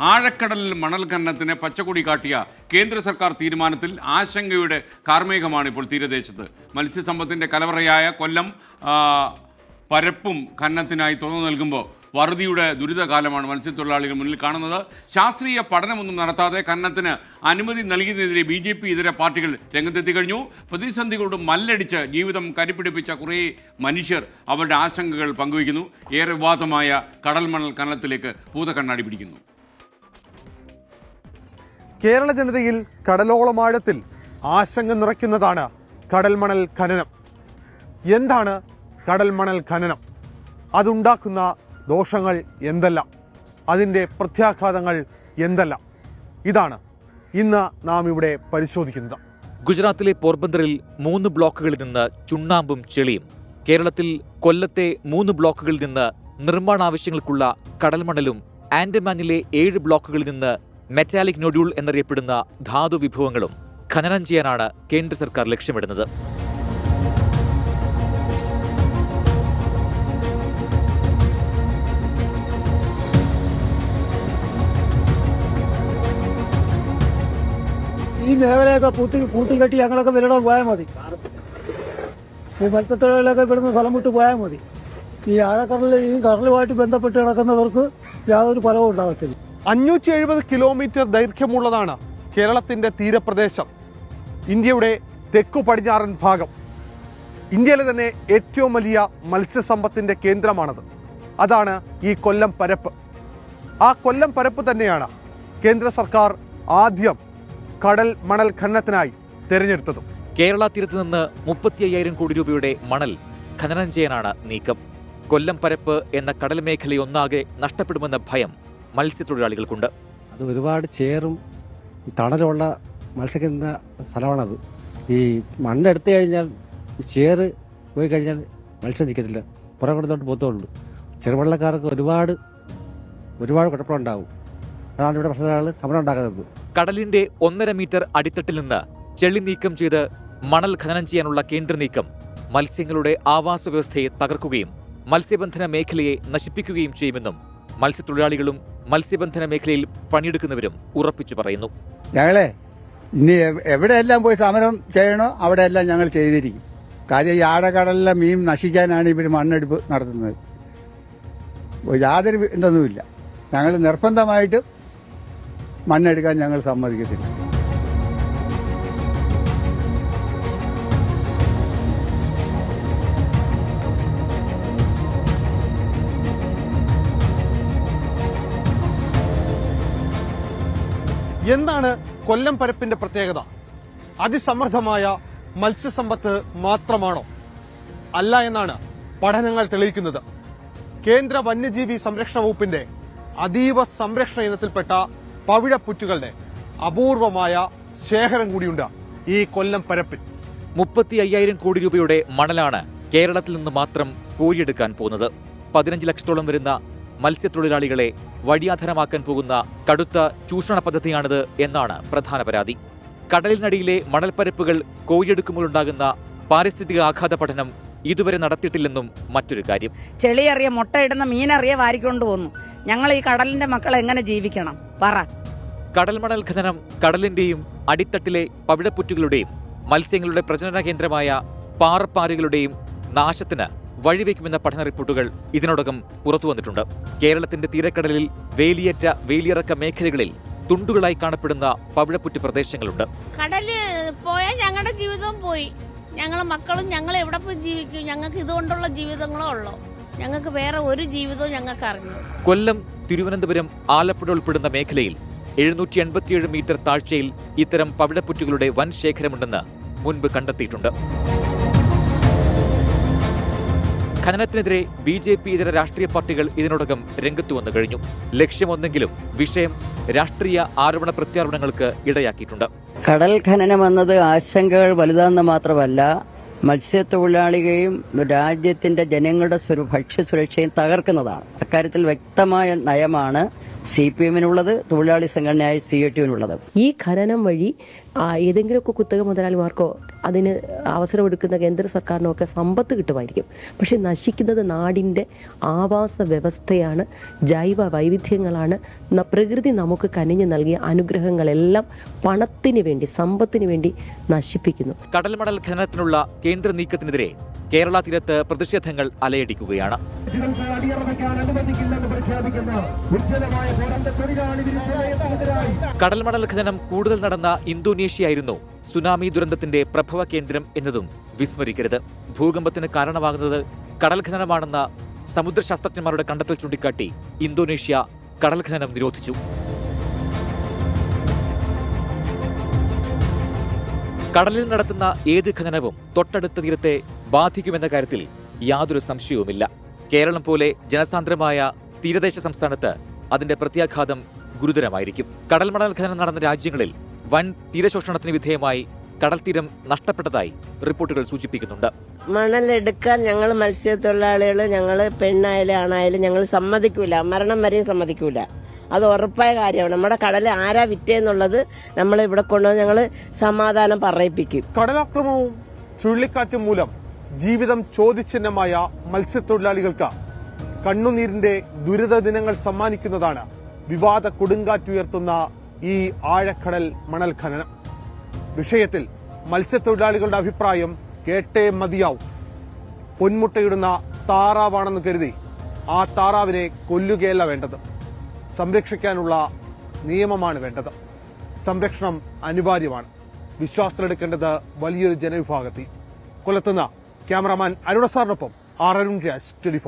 ആഴക്കടലിൽ മണൽ ഖനനത്തിന് പച്ചക്കൊടി കാട്ടിയ കേന്ദ്ര സർക്കാർ തീരുമാനത്തിൽ ആശങ്കയുടെ കാർമേഘമാണ് ഇപ്പോൾ തീരദേശത്ത്. മത്സ്യസമ്പത്തിന്റെ കലവറയായ കൊല്ലം പരപ്പും ഖനനത്തിനായി തുറന്നു നൽകുമ്പോൾ വറുതിയുടെ ദുരിതകാലമാണ് മത്സ്യത്തൊഴിലാളികൾ മുന്നിൽ കാണുന്നത്. ശാസ്ത്രീയ പഠനമൊന്നും നടത്താതെ ഖനനത്തിന് അനുമതി നൽകിയതിനെതിരെ ബി ജെ പി ഇതര പാർട്ടികൾ രംഗത്തെത്തി കഴിഞ്ഞു. പ്രതിസന്ധികളോട് മല്ലടിച്ച് ജീവിതം കരിപ്പിടിപ്പിച്ച കുറേ മനുഷ്യർ അവരുടെ ആശങ്കകൾ പങ്കുവയ്ക്കുന്നു. ഏറെ വിവാദമായ കടൽമണൽ ഖനനത്തിലേക്ക് ഭൂതക്കണ്ണാടി പിടിക്കുന്നു. കേരള ജനതയിൽ കടലോളമാഴത്തിൽ ആശങ്ക നിറയ്ക്കുന്നതാണ് കടൽമണൽ ഖനനം. എന്താണ് കടൽമണൽ ഖനനം? അതുണ്ടാക്കുന്ന ദോഷങ്ങൾ എന്തെല്ലാം? അതിന്റെ പ്രത്യാഘാതങ്ങൾ എന്തെല്ലാം? ഇതാണ് ഇന്ന് നാം ഇവിടെ പരിശോധിക്കുന്നത്. ഗുജറാത്തിലെ പോർബന്ദറിൽ മൂന്ന് ബ്ലോക്കുകളിൽ നിന്ന് ചുണ്ണാമ്പും ചെളിയും കേരളത്തിൽ കൊല്ലത്തെ മൂന്ന് ബ്ലോക്കുകളിൽ നിന്ന് നിർമ്മാണാവശ്യങ്ങൾക്കുള്ള കടൽമണലും ആൻഡമാനിലെ ഏഴ് ബ്ലോക്കുകളിൽ നിന്ന് മെറ്റാലിക് നൊഡ്യൂൾ എന്നറിയപ്പെടുന്ന ധാതു വിഭവങ്ങളും ഖനനം ചെയ്യാനാണ് കേന്ദ്ര സർക്കാർ ലക്ഷ്യമിടുന്നത്. ഈ മേഖലയൊക്കെ പൂട്ടി പൂട്ടിക്കെട്ടി ഞങ്ങളൊക്കെ ഇവരുടെ പോയാൽ മതി. ഈ മത്സ്യത്തൊഴിലാളികളൊക്കെ ഇവിടുന്ന് സ്ഥലം വിട്ട് പോയാൽ മതി. ഈ ആഴക്കടലിൽ ഈ കടലുമായിട്ട് ബന്ധപ്പെട്ട് കിടക്കുന്നവർക്ക് യാതൊരു ഫലവും ഉണ്ടാകത്തില്ല. അഞ്ഞൂറ്റി എഴുപത് കിലോമീറ്റർ ദൈർഘ്യമുള്ളതാണ് കേരളത്തിന്റെ തീരപ്രദേശം. ഇന്ത്യയുടെ തെക്കു പടിഞ്ഞാറൻ ഭാഗം. ഇന്ത്യയിലെ തന്നെ ഏറ്റവും വലിയ മത്സ്യസമ്പത്തിന്റെ കേന്ദ്രമാണത്. അതാണ് ഈ കൊല്ലം പരപ്പ്. ആ കൊല്ലം പരപ്പ് തന്നെയാണ് കേന്ദ്ര സർക്കാർ ആദ്യം കടൽ മണൽ ഖനനത്തിനായി തിരഞ്ഞെടുത്തത്. കേരള തീരത്ത് നിന്ന് മുപ്പത്തി അയ്യായിരം കോടി രൂപയുടെ മണൽ ഖനനം ചെയ്യാനാണ് നീക്കം. കൊല്ലം പരപ്പ് എന്ന കടൽ മേഖലയൊന്നാകെ നഷ്ടപ്പെടുമെന്ന ഭയം മത്സ്യത്തൊഴിലാളികൾക്കുണ്ട്. അത് ഒരുപാട് ചേറും ഈ തണലുള്ള മത്സ്യക്കുന്ന സ്ഥലമാണത്. ഈ മണ്ണെടുത്തു കഴിഞ്ഞാൽ ചേറ് പോയി കഴിഞ്ഞാൽ മത്സ്യം നിൽക്കത്തില്ല. പുറം കൊടുത്തോട്ട് പോത്തുള്ളൂ ചെറുവള്ളക്കാർക്ക് ഒരുപാട് ഒരുപാട് കുഴപ്പമുണ്ടാവും അതാണ് ഇവിടെ പ്രശ്നങ്ങൾ സമരം ഉണ്ടാകുന്നത് കടലിന്റെ ഒന്നര മീറ്റർ അടിത്തട്ടിൽ നിന്ന് ചെളി നീക്കം ചെയ്ത് മണൽ ഖനനം ചെയ്യാനുള്ള കേന്ദ്ര നീക്കം മത്സ്യങ്ങളുടെ ആവാസ വ്യവസ്ഥയെ തകർക്കുകയും മത്സ്യബന്ധന മേഖലയെ നശിപ്പിക്കുകയും ചെയ്യുമെന്നും മത്സ്യത്തൊഴിലാളികളും മത്സ്യബന്ധന മേഖലയിൽ പണിയെടുക്കുന്നവരും ഉറപ്പിച്ചു പറയുന്നു. ഞങ്ങളെ ഇനി എവ്- എവിടെയെല്ലാം പോയി സമരം ചെയ്യണോ അവിടെയെല്ലാം ഞങ്ങൾ ചെയ്തിരിക്കും. കാര്യം ഈ ആടകടലിലെ മീൻ നശിക്കാനാണ് ഇവർ മണ്ണെടുപ്പ് നടത്തുന്നത്. യാതൊരു ഇതൊന്നുമില്ല. ഞങ്ങൾ നിർബന്ധമായിട്ട് മണ്ണെടുക്കാൻ ഞങ്ങൾ സമ്മതിക്കത്തില്ല. എന്താണ് കൊല്ലം പരപ്പിന്റെ പ്രത്യേകത? അതിസമൃദ്ധമായ മത്സ്യസമ്പത്ത് മാത്രമാണോ? അല്ല എന്നാണ് പഠനങ്ങൾ തെളിയിക്കുന്നത്. കേന്ദ്ര വന്യജീവി സംരക്ഷണ വകുപ്പിന്റെ അതീവ സംരക്ഷണ ഇനത്തിൽപ്പെട്ട പവിഴപ്പുറ്റുകളുടെ അപൂർവമായ ശേഖരം കൂടിയുണ്ട് ഈ കൊല്ലം പരപ്പിൽ. മുപ്പത്തി അയ്യായിരം കോടി രൂപയുടെ മണലാണ് കേരളത്തിൽ നിന്ന് മാത്രം കോരിയെടുക്കാൻ പോകുന്നത്. പതിനഞ്ച് ലക്ഷത്തോളം വരുന്ന മത്സ്യത്തൊഴിലാളികളെ വഴിയാധാരമാക്കാൻ പോകുന്ന കടുത്ത ചൂഷണ പദ്ധതിയാണിത് എന്നാണ് പ്രധാന പരാതി. കടലിനടിയിലെ മണൽപ്പരപ്പുകൾ കോരിയെടുക്കുമ്പോഴുണ്ടാകുന്ന പാരിസ്ഥിതിക ആഘാത പഠനം ഇതുവരെ നടത്തിയിട്ടില്ലെന്നും മറ്റൊരു കാര്യം. ചെളിയറിയ മുട്ടയിടുന്ന മീനറിയ വാരിക്കൊണ്ട് പോന്നു. ഞങ്ങൾ ഈ കടലിന്റെ മക്കൾ എങ്ങനെ ജീവിക്കണം? പറ. കടൽമണൽ ഖനനം കടലിന്റെയും അടിത്തട്ടിലെ പവിഴപ്പുറ്റുകളുടെയും മത്സ്യങ്ങളുടെ പ്രജനന കേന്ദ്രമായ പാറപ്പാറകളുടെയും നാശത്തിന് വഴിവെക്കുമെന്ന പഠന റിപ്പോർട്ടുകൾ ഇതിനോടകം പുറത്തുവന്നിട്ടുണ്ട് കേരളത്തിന്റെ തീരക്കടലിൽ വേലിയേറ്റ വേലിയിറക്ക മേഖലകളിൽ തുണ്ടുകളായി കാണപ്പെടുന്ന പവിഴപ്പുറ്റ് പ്രദേശങ്ങളുണ്ട്. കടലിൽ പോയാൽ ഞങ്ങളുടെ ജീവിതവും പോയി. ഞങ്ങളെ മക്കളും ഞങ്ങൾ എവിടെ പോയി ജീവിക്കും? ഞങ്ങൾക്ക് ഇതുകൊണ്ടുള്ള ജീവിതങ്ങളോ ഉള്ളോ. ഞങ്ങൾക്ക് വേറെ ഒരു ജീവിതവും ഞങ്ങൾക്ക് അറിഞ്ഞു കൊല്ലം തിരുവനന്തപുരം ആലപ്പുഴ ഉൾപ്പെടുന്ന മേഖലയിൽ എഴുന്നൂറ്റി എൺപത്തിയേഴ് മീറ്റർ താഴ്ചയിൽ ഇത്തരം പവിഴപ്പുറ്റുകളുടെ വൻ ശേഖരമുണ്ടെന്ന് മുൻപ് കണ്ടെത്തിയിട്ടുണ്ട്. ഖനനത്തിനെതിരെ ബി ജെ പി ഇതര രാഷ്ട്രീയ പാർട്ടികൾ ഇതിനോടകം രംഗത്തു വന്നു കഴിഞ്ഞു. ലക്ഷ്യമൊന്നെങ്കിലും വിഷയം രാഷ്ട്രീയ ആരോപണ പ്രത്യാരോപണങ്ങൾക്ക് ഇടയാക്കിയിട്ടുണ്ട്. കടൽ ഖനനം എന്നത് ആശങ്കകൾ വലുതാണെന്ന് മാത്രമല്ല മത്സ്യത്തൊഴിലാളികളെയും രാജ്യത്തിന്റെ ജനങ്ങളുടെ ഭക്ഷ്യ ഭക്ഷ്യസുരക്ഷയും തകർക്കുന്നതാണ്. അക്കാര്യത്തിൽ വ്യക്തമായ നയമാണ് സി പി എമ്മിനുള്ളത് തൊഴിലാളി സംഘടനയായ സി എ ടിയുവിനുള്ളത്. ഈ ഖനനം വഴി ഏതെങ്കിലുമൊക്കെ കുത്തക മുതലാളിമാർക്കോ അതിന് അവസരമെടുക്കുന്ന കേന്ദ്ര സർക്കാരിനോ ഒക്കെ സമ്പത്ത് കിട്ടുമായിരിക്കും. പക്ഷെ നശിക്കുന്നത് നാടിന്റെ ആവാസ വ്യവസ്ഥയാണ് ജൈവ വൈവിധ്യങ്ങളാണ്. ന- പ്രകൃതി നമുക്ക് കനിഞ്ഞു നൽകിയ അനുഗ്രഹങ്ങളെല്ലാം പണത്തിന് വേണ്ടി സമ്പത്തിന് വേണ്ടി നശിപ്പിക്കുന്നു. കടൽമടൽ ഖനനത്തിനുള്ള കേന്ദ്ര നീക്കത്തിനെതിരെ കേരള തീരത്ത് പ്രതിഷേധങ്ങൾ അലയടിക്കുകയാണ്. കടൽമണൽ ഖനനം കൂടുതൽ നടന്ന ഇന്തോനേഷ്യയായിരുന്നു സുനാമി ദുരന്തത്തിന്റെ പ്രഭവ കേന്ദ്രം എന്നതും വിസ്മരിക്കരുത്. ഭൂകമ്പത്തിന് കാരണമാകുന്നത് കടൽ ഖനനമാണെന്ന സമുദ്രശാസ്ത്രജ്ഞന്മാരുടെ കണ്ടെത്തൽ ചൂണ്ടിക്കാട്ടി ഇന്തോനേഷ്യ കടൽ ഖനനം നിരോധിച്ചു. കടലിൽ നടത്തുന്ന ഏത് ഖനനവും തൊട്ടടുത്ത തീരത്തെ ബാധിക്കുമെന്ന കാര്യത്തിൽ യാതൊരു സംശയവുമില്ല. കേരളം പോലെ ജനസാന്ദ്രമായ തീരദേശ സംസ്ഥാനത്ത് അതിന്റെ പ്രത്യാഘാതം ഗുരുതരമായിരിക്കും. കടൽമണൽ ഖനനം നടന്ന രാജ്യങ്ങളിൽ വൻ തീരശോഷണത്തിന് വിധേയമായി കടൽത്തീരം തീരം നഷ്ടപ്പെട്ടതായി റിപ്പോർട്ടുകൾ സൂചിപ്പിക്കുന്നുണ്ട്. മണലെടുക്കാൻ ഞങ്ങൾ മത്സ്യത്തൊഴിലാളികൾ ഞങ്ങൾ പെണ്ണായാലും ആണായാലും ഞങ്ങൾ സമ്മതിക്കൂല. മരണം വരെയും സമ്മതിക്കൂല. അത് ഉറപ്പായ കാര്യമാണ്. നമ്മുടെ കടൽ ആരാ വിറ്റേന്നുള്ളത് നമ്മൾ ഇവിടെ കൊണ്ടുവന്ന് ഞങ്ങൾ സമാധാനം പറയിപ്പിക്കും. കടലാക്രമണവും ചുഴലിക്കാറ്റും മൂലം ജീവിതം ചോദ്യചിഹ്നമായ മത്സ്യത്തൊഴിലാളികൾക്ക് കണ്ണുനീരിന്റെ ദുരിത ദിനങ്ങൾ സമ്മാനിക്കുന്നതാണ് വിവാദ കൊടുങ്കാറ്റുയർത്തുന്ന ഈ ആഴക്കടൽ മണൽ ഖനനം. വിഷയത്തിൽ മത്സ്യത്തൊഴിലാളികളുടെ അഭിപ്രായം കേട്ടേ മതിയാവും. പൊന്മുട്ടയിടുന്ന താറാവാണെന്ന് കരുതി ആ താറാവിനെ കൊല്ലുകയല്ല വേണ്ടത്. സംരക്ഷിക്കാനുള്ള നിയമമാണ് വേണ്ടത്. സംരക്ഷണം അനിവാര്യമാണ്. വിശ്വാസത്തിലെടുക്കേണ്ടത് വലിയൊരു ജനവിഭാഗത്തിൽ. കൊല്ലത്തുനിന്ന് ക്യാമറാമാൻ അരുണ സാറിനൊപ്പം ആർ അരുൺ രാജ് ട്വന്റി